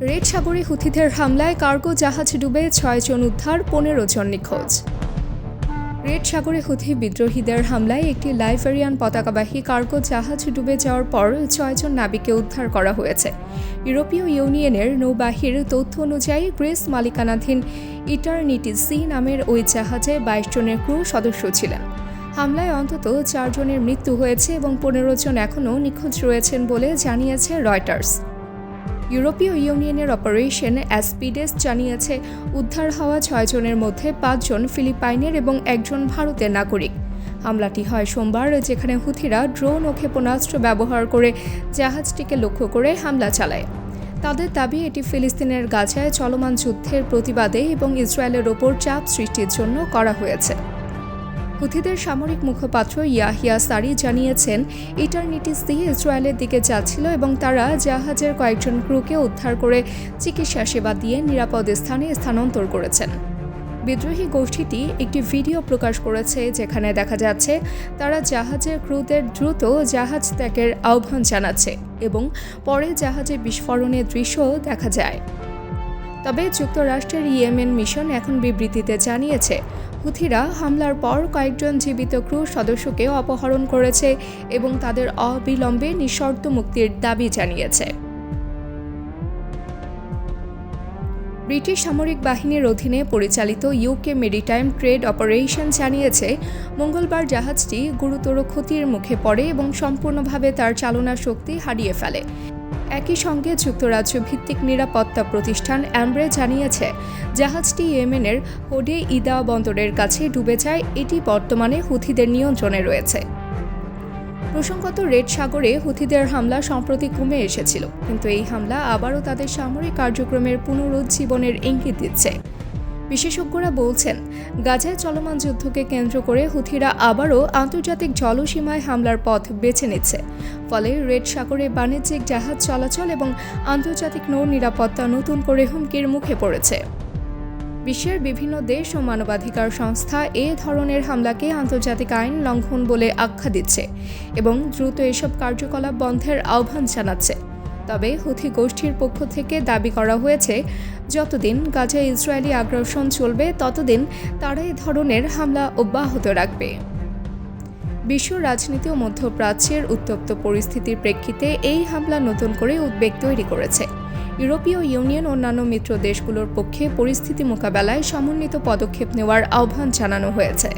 Red সাগরে হুথিদের হামলায় cargo জাহাজ ডুবে ছয়জন উদ্ধার, পনেরো জন নিখোঁজ। রেড সাগরে হুথি বিদ্রোহীদের হামলায় একটি লাইফেরিয়ান পতাকাবাহী কার্গো জাহাজ ডুবে যাওয়ার পর ছয়জন নাবিককে উদ্ধার করা হয়েছে। ইউরোপীয় ইউনিয়নের নৌবাহির তথ্য অনুযায়ী গ্রিস মালিকানাধীন ইটারনিটি সি নামের ওই জাহাজে বাইশ জনের ক্রু সদস্য ছিলেন। হামলায় অন্তত চারজনের মৃত্যু হয়েছে এবং পনেরো জন এখনও নিখোঁজ রয়েছেন বলে জানিয়েছে রয়টার্স। ইউরোপীয় ইউনিয়নের অপারেশন অ্যাসপিডেস জানিয়েছে, উদ্ধার হওয়া ছয়জনের মধ্যে পাঁচজন ফিলিপাইনের এবং একজন ভারতের নাগরিক। হামলাটি হয় সোমবার, যেখানে হুথিরা ড্রোন ও ক্ষেপণাস্ত্র ব্যবহার করে জাহাজটিকে লক্ষ্য করে হামলা চালায়। তাদের দাবি, এটি ফিলিস্তিনের গাজায় চলমান যুদ্ধের প্রতিবাদে এবং ইসরায়েলের ওপর চাপ সৃষ্টির জন্য করা হয়েছে। হুথিদের সামরিক মুখপাত্র ইয়াহিয়া সারি জানিয়েছেন ইটারনিটি সি ইসরায়েলের দিকে যাচ্ছিল এবং তারা জাহাজের কয়েকজন ক্রুকে উদ্ধার করে চিকিৎসা সেবা দিয়ে নিরাপদ স্থানে স্থানান্তর করেছেন। বিদ্রোহী গোষ্ঠীটি একটি ভিডিও প্রকাশ করেছে যেখানে দেখা যাচ্ছে, তারা জাহাজের ক্রুদের দ্রুত জাহাজ ত্যাগের আহ্বান জানাচ্ছে এবং পরে জাহাজে বিস্ফোরণের দৃশ্য দেখা যায়। তবে যুক্তরাষ্ট্রের ইয়েমেন মিশন এখন বিবৃতিতে জানিয়েছে, হুথিরা হামলার পর কয়েকজন জীবিত ক্রু সদস্যকে অপহরণ করেছে এবং তাদের অবিলম্বে নিঃশর্ত মুক্তির দাবি জানিয়েছে। ব্রিটিশ সামরিক বাহিনীর অধীনে পরিচালিত ইউকে মেরিটাইম ট্রেড অপারেশন জানিয়েছে, মঙ্গলবার জাহাজটি গুরুতর ক্ষতির মুখে পড়ে এবং সম্পূর্ণভাবে তার চালনা শক্তি হারিয়ে ফেলে। একই সঙ্গে যুক্তরাজ্য ভিত্তিক নিরাপত্তা প্রতিষ্ঠান অ্যামব্রে জানিয়েছে, জাহাজটি ইয়েমেনের হোডে ইদা বন্দরের কাছে ডুবে যায়। এটি বর্তমানে হুথিদের নিয়ন্ত্রণে রয়েছে। প্রসঙ্গত, রেড সাগরে হুথিদের হামলা সম্প্রতি কমে এসেছিল, কিন্তু এই হামলা আবারও তাদের সামরিক কার্যক্রমের পুনরুজ্জীবনের ইঙ্গিত দিচ্ছে। বিশেষজ্ঞরা বলছেন, গাজায় চলমান যুদ্ধকে কেন্দ্র করে হুথিরা আবারও আন্তর্জাতিক জলসীমায় হামলার পথ বেছে নিচ্ছে। ফলে রেড সাগরে বাণিজ্যিক জাহাজ চলাচল এবং আন্তর্জাতিক নৌ নিরাপত্তা নতুন করে হুমকির মুখে পড়েছে। বিশ্বের বিভিন্ন দেশ ও মানবাধিকার সংস্থা এ ধরনের হামলাকে আন্তর্জাতিক আইন লঙ্ঘন বলে আখ্যা দিচ্ছে এবং দ্রুত এসব কার্যকলাপ বন্ধের আহ্বান জানাচ্ছে। তবে হুথি গোষ্ঠীর পক্ষ থেকে দাবি করা হয়েছে, যতদিন গাজায় ইসরায়েলি আগ্রাসন চলবে, ততদিন তারা এ ধরনের হামলা অব্যাহত রাখবে। বিশ্ব রাজনীতি ও মধ্যপ্রাচ্যের উত্তপ্ত পরিস্থিতির প্রেক্ষিতে এই হামলা নতুন করে উদ্বেগ তৈরি করেছে। ইউরোপীয় ইউনিয়ন অন্যান্য মিত্র দেশগুলোর পক্ষে পরিস্থিতি মোকাবেলায় সমন্বিত পদক্ষেপ নেওয়ার আহ্বান জানানো হয়েছে।